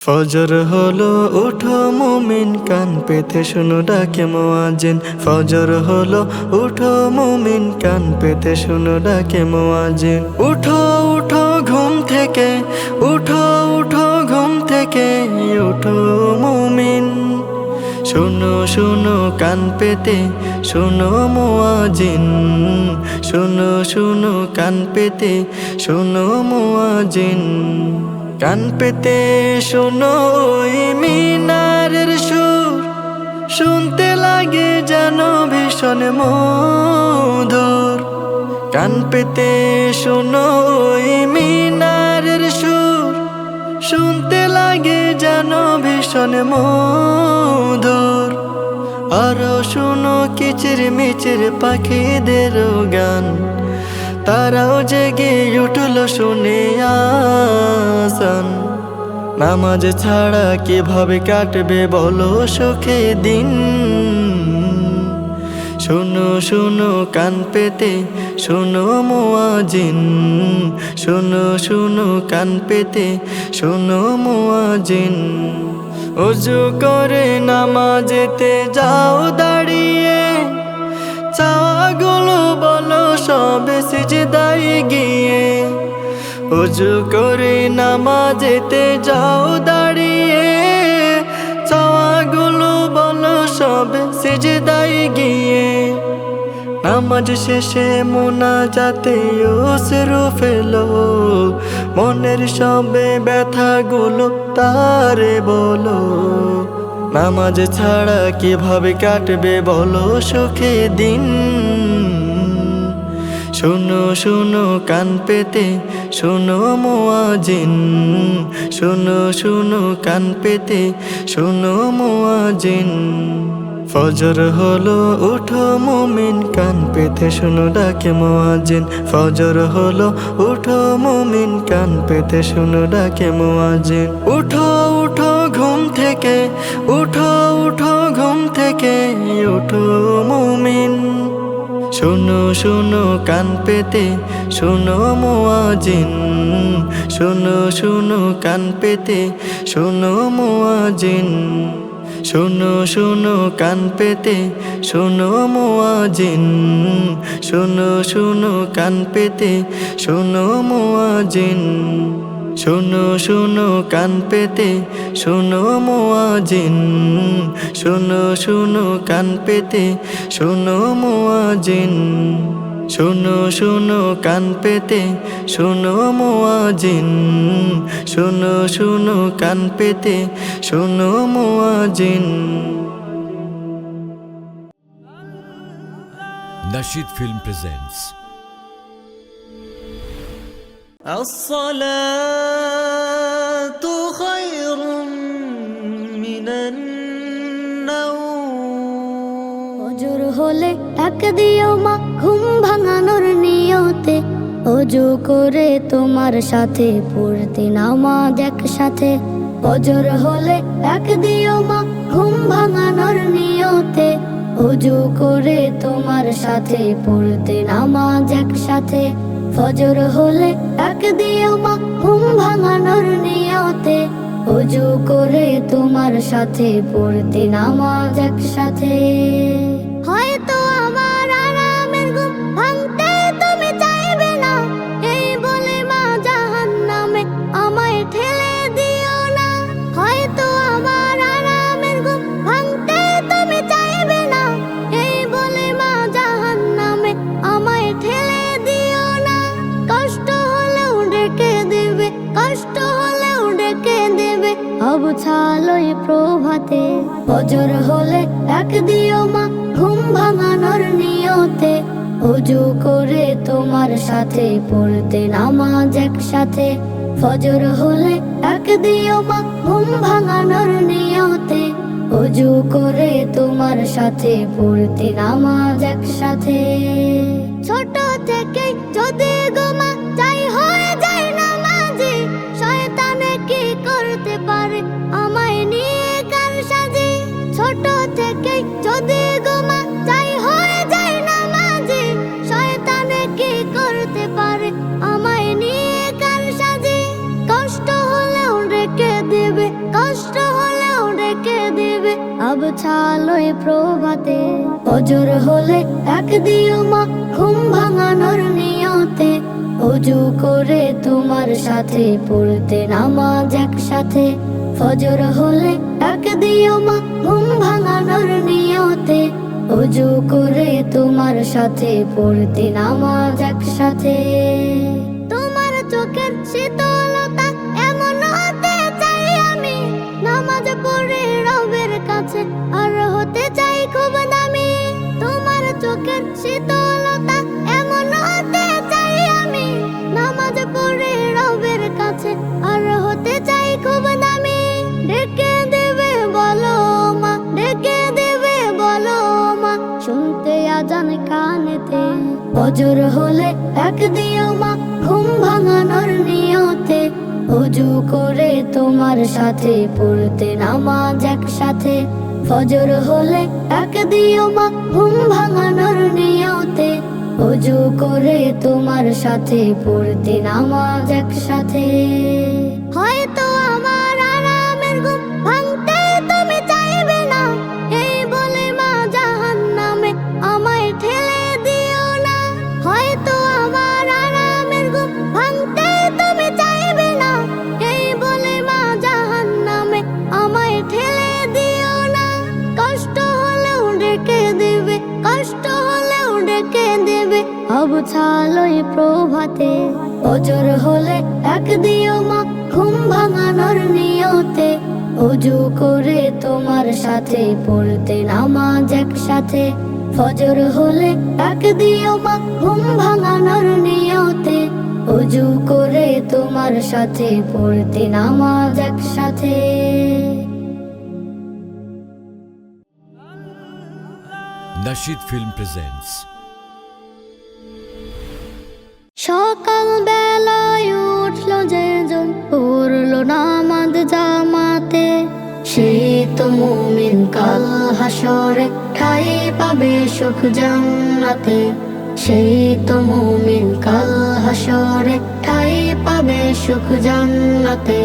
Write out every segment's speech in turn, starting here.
ফজর হলো, উঠো মুমিন, কান পেতে শুনো, ডাকে মোয়াজিন ফজর হলো, উঠো মুমিন, কান পেতে শুনো, ডাকে মোয়াজিন উঠো উঠো ঘুম থেকে, উঠো উঠো ঘুম থেকে, উঠো মুমিন। শুনো শুনো কান পেতে, শুনো মোয়াজিন শুনো শুনো কান পেতে, শুনো মোয়াজিন কান পেতে শোনো মিনারের সুর। শুনতে লাগে যেন ভীষণ মধুর। কান পেতে শোনো মিনারের সুর। শুনতে লাগে যেন ভীষণ মধুর। আরও শুনো কিচির মিচির পাখিদের গান। তারাও জেগে উঠল শুনে আসান। নামাজ ছাড়া কীভাবে কাটবে বলো সুখে দিন। শুনো শুনো কান পেতে, শোনো মোয়াজিন। শোনো, শুনো কান পেতে, শোনো মোয়াজিন। অজু করে নামাজেতে যাও দাঁড়িয়ে। চাওয়াগুলো বলো সব সিজদাই গিয়ে। অজু করে নামাজেতে যাও দাঁড়িয়ে চাওয়াগুলো বলো সব সিজদাই গিয়ে। নামাজ শেষে মোনা যাতে ওসরু ফেলো, মনের সবে ব্যথা ব্যথাগুলো তারে বলো। নামাজ ছাড়া কীভাবে কাটবে বলো সুখে দিন? শোনো শোনো কান পেতে, শোনো মোয়াজিন। শোনো শোনো কান পেতে, শোনো মোয়াজিন। ফজর হলো উঠো মুমিন, কান পেতে, শুনো ডাকে মোয়াজিন। ফজর হলো উঠো মুমিন, কান পেতে, শুনো ডাকে মোয়াজিন। উঠো উঠো ঘুম থেকে, উঠো উঠো ঘুম থেকে, উঠো মুমিন। শোনো শোনো কান পেতে, শোনো মোয়াজিন। শোনো শোনো কান পেতে, শোনো মোয়াজিন। শোনো শোনো কান পেতে, শোনো মোয়াজিন। শোনো শোনো কান পেতে, শোনো মোয়াজিন। শোনো শোনো কান পেতে, শোনো মোয়াজিন। শোনো শোনো কান পেতে, শোনো মোয়াজিন শোনো শোনো কান পেতে শোনো মোয়াজিন শোনো শোনো কান পেতে শোনো মোয়াজিন Nashid Film presents الصلاة خير অজর হলে ডাক দিও মা, ঘুম ভাঙানোর নিয়তে। অজু করে তোমার সাথে, পড়তে নামাজ একসাথে। অজর হলে ডাক দিও মা, ঘুম ভাঙানোর নিয়তে। অজু করে তোমার সাথে, পড়তে নামাজ একসাথে। ফজর হলে ডাক দিও মা, ঘুম ভাঙানোর নিয়তে। অজু করে তোমার সাথে পড়তে নামাজ একসাথে। অবছালই প্রভাতে। ফজর হলে ডাক দিও মা, ঘুম ভাঙানোর নিয়তে। অজু করে তোমার সাথে পড়তে নামাজ একসাথে। ফজর হলে ডাক দিও মা, ঘুম ভাঙানোর নিয়তে। অজু করে তোমার সাথে পড়তে নামাজ একসাথে। ছোট থেকে যদি গোমা আবছালোয় প্রভাতে। অজর হলে এক দিও মা, ঘুম ভাঙানোর নিয়তে। অজু করে তোমার সাথে পড়তে নামাজ একসাথে। ফজর হলে এক দিও মা, ঘুম ভাঙানোর নিয়তে। অজু করে তোমার সাথে পড়তে নামাজ একসাথে। তোমার চোখের শীতলতা রবের আর হতে চাই খুব দামি। তোমার চোখের শীতলতা এমন হতে চাই আমি। নামাজ পড়ে রবের কাছে। আর হতে চাই খুব দামি। ডেকে দেবে বলো মা, ডেকে দেবে বলো মা। শুনতে আজান কানেতে। অজর হলে এক দিও মা, ঘুম ভাঙানোর অজু করে তোমার সাথে পড়তে নামাজ একসাথে। ফজর হলে এক দিও মা, ঘুম ভাঙানোর নিয়তে। অজু করে তোমার সাথে পড়তে নামাজ একসাথে। হয়তো অবছালই প্রভাতে। অজর হলে এক দিও মা, ঘুম ভাঙানোর নিয়তে। অজু করে তোমার সাথে পড়তে নামাজ একসাথে। ফজর হলে এক দিও মা, ঘুম ভাঙানোর নিয়তে। অজু করে তোমার সাথে পড়তে নামাজ একসাথে। Nashid Film presents সকাল বেলায় উঠল যে জন পড়ল নামাজ জামাতে। সে তো মুমিন, কাল হাসরে ঠাই পাবে সুখ জান্নাতে। সেই তো মুমিন, কাল হাসরে ঠাই পাবে সুখ জান্নাতে।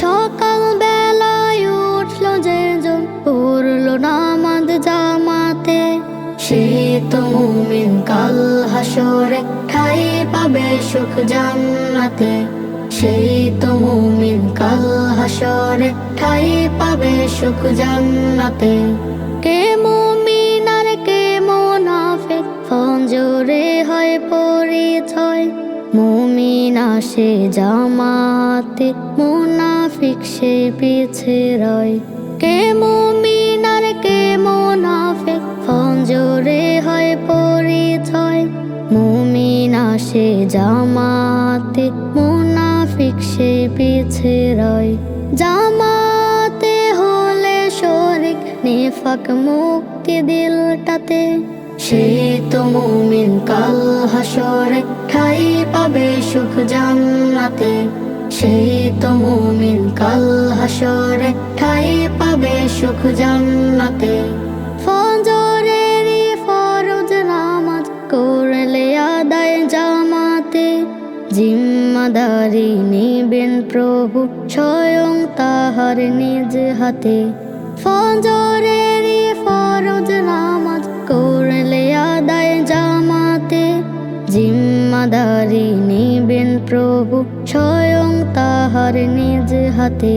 সকাল বেলায় উঠল যে জন পড়ল নামাজ জামাতে। সে তো মুমিন, কাল হাসরে ঠাই পাবে সুখ জান্নাতে। সেই তো কাল হাসরে ঠাই পাবে সুখ জান্নাতে। কে মুমিন আর কে মুনাফিক ফঞ্জরে হয় পরিচয়। মুমিন আসে জামাতে, মুনাফিক সে পিছে রয়। কে মুমিন আর কে মুনাফিক ফঞ্জরে আসে জামাতে মুনাফিক, সে পিছে রয়। জামাতে হলে শরিক, নেফাক মুক্তি দিলটাতে। সে তো মুমিন, কাল হাসরে ঠাই পাবে সুখ জান্নাতে। সে তো মুমিন, কাল হাসরে ঠাই পাবে সুখ জান্নাতে। ফজরেরই জিম্মাদারি নিবেন প্রভু, স্বয়ং তাহার নিজ হাতে। ফজরেরই ফরজ নামাজ করলে আদায় জামাতে। জিম্মাদারি নিবেন প্রভু, স্বয়ং তাহার নিজ হাতে।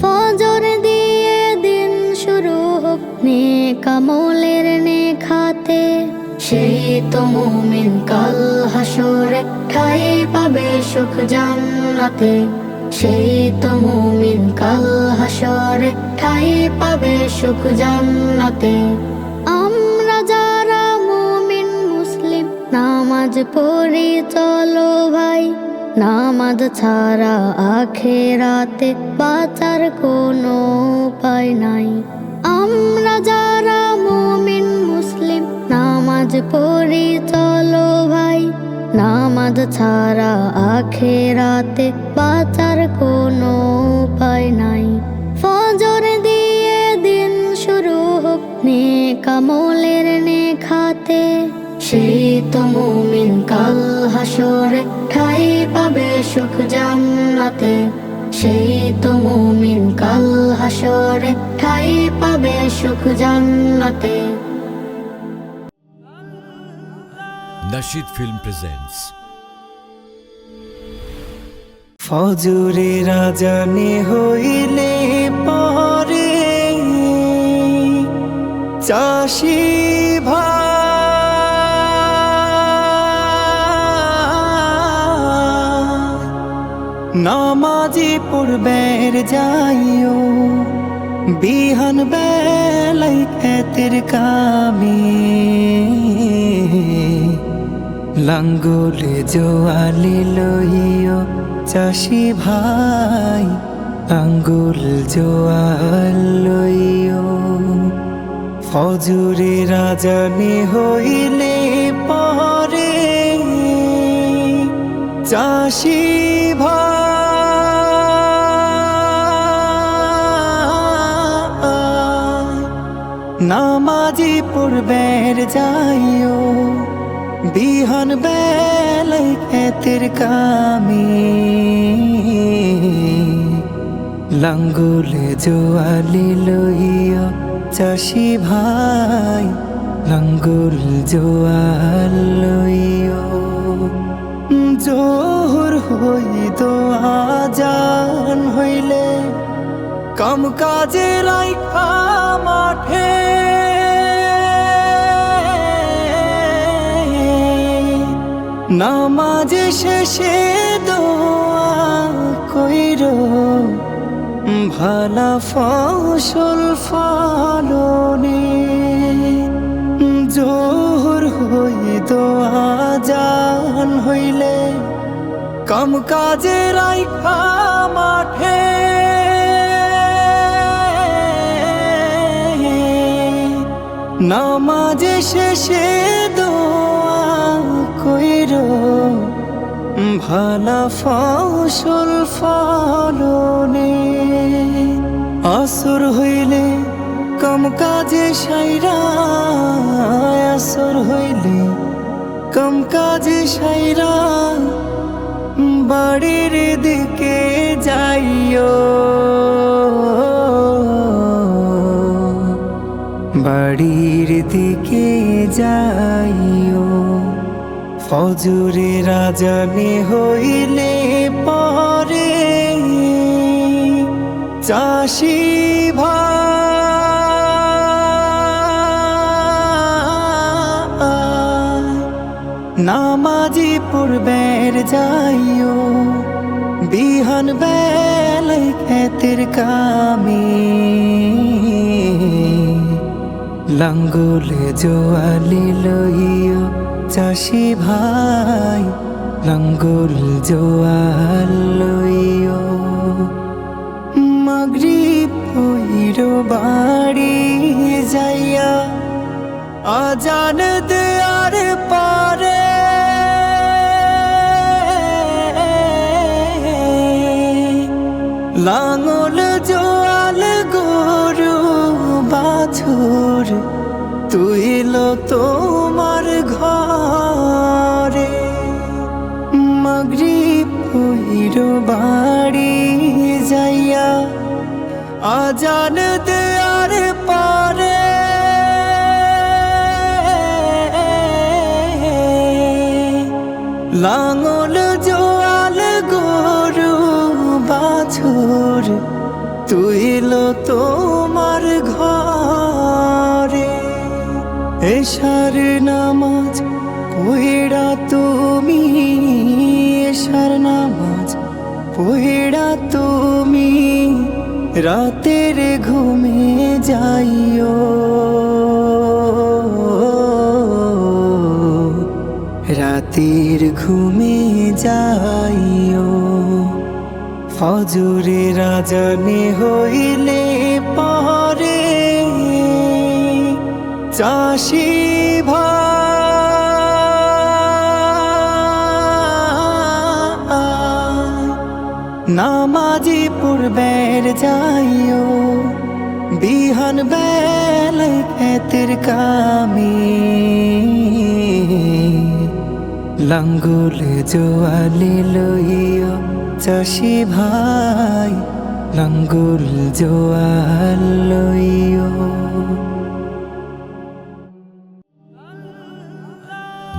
ফজর দিয়ে দিন শুরু হোক নে কামলের নে খাতে সেই তো মুমিন কাল হাসরে ঠাই পাবে সুখ জান্নাতে। সেই তো মুমিন কাল হাসরে ঠাই পাবে সুখ জান্নাতে। আমরা যারা মুমিন মুসলিম, নামাজ পড়ি চলো ভাই। নামাজ ছাড়া আখেরাতে বাঁচার কোনো উপায় নাই। আমরা যারা পড়ি চলো ভাই, নামাজ ছাড়া আখেরাতে বাঁচার কোনো উপায় নাই। ফজর দিয়ে দিন শুরু হোক নে কামলের নে খাতে সেই তো মুমিন কাল হাসরে ঠাই পাবে সুখ জান্নাতে। সেই তো মুমিন কাল হাসরে ঠাই পাবে সুখ জান্নাতে। Nashid Film presents ফজরে রাজানে হইলে পরে চাষি নামাজি পূর্বের যাইও, বিহান বেলাই খেতের কামে লাঙ্গুল জোয়ালি লইও চাষি ভাই আঙ্গুল জোয়াল লইও। ফজুরে রাজানি হইলে পরে চাষি ভাই, নামাজি পূর্বের যাইও। বিহান বেলাই খেতের কামে। লাঙ্গুল জোয়ালি লইও চাষি ভাই, লাঙ্গুল জোয়াল লইও জোহর হইত আজান হইলে, কম কাজে রাইখা মাঠে নামাজ শেষে দোয়া কইর, ভালা ফসল ফলনে। জোহর হই দোয়া জান হইলে, কম কাজে রাইখা মাঠে। নামাজ শেষে দোয়া ভালা ফসল ফলনে আসর হইলে কম কাজে সাইরা, আসর হইলে কম কাজে সাইরা, বাড়ির দিকে যাইও। বাড়ির দিকে যাইও। ফজরে রাজানে হইলে পরে চাষি নামাজি পূর্বের যাইও, বিহান বেলাই খেতের কামে। লাঙ্গুল জোয়ালি লইও চাষি ভাই রঙ্গুল জোয়াল লইও। মাগরিব পইর বাড়ি। এশার নামাজ পড়া তুমি এশার নামাজ পড়া তুমি রাতের ঘুমে যাইও। রাতের ঘুমে যাইও। ফজরে রাজনে হইলে চাষি নামাজি পূর্বের যাইও, বিহান বেলাই খেতের কামি। লাঙ্গুল জোয়ালি লইও চাষি ভাই, লাঙ্গুল জোয়াল লইও।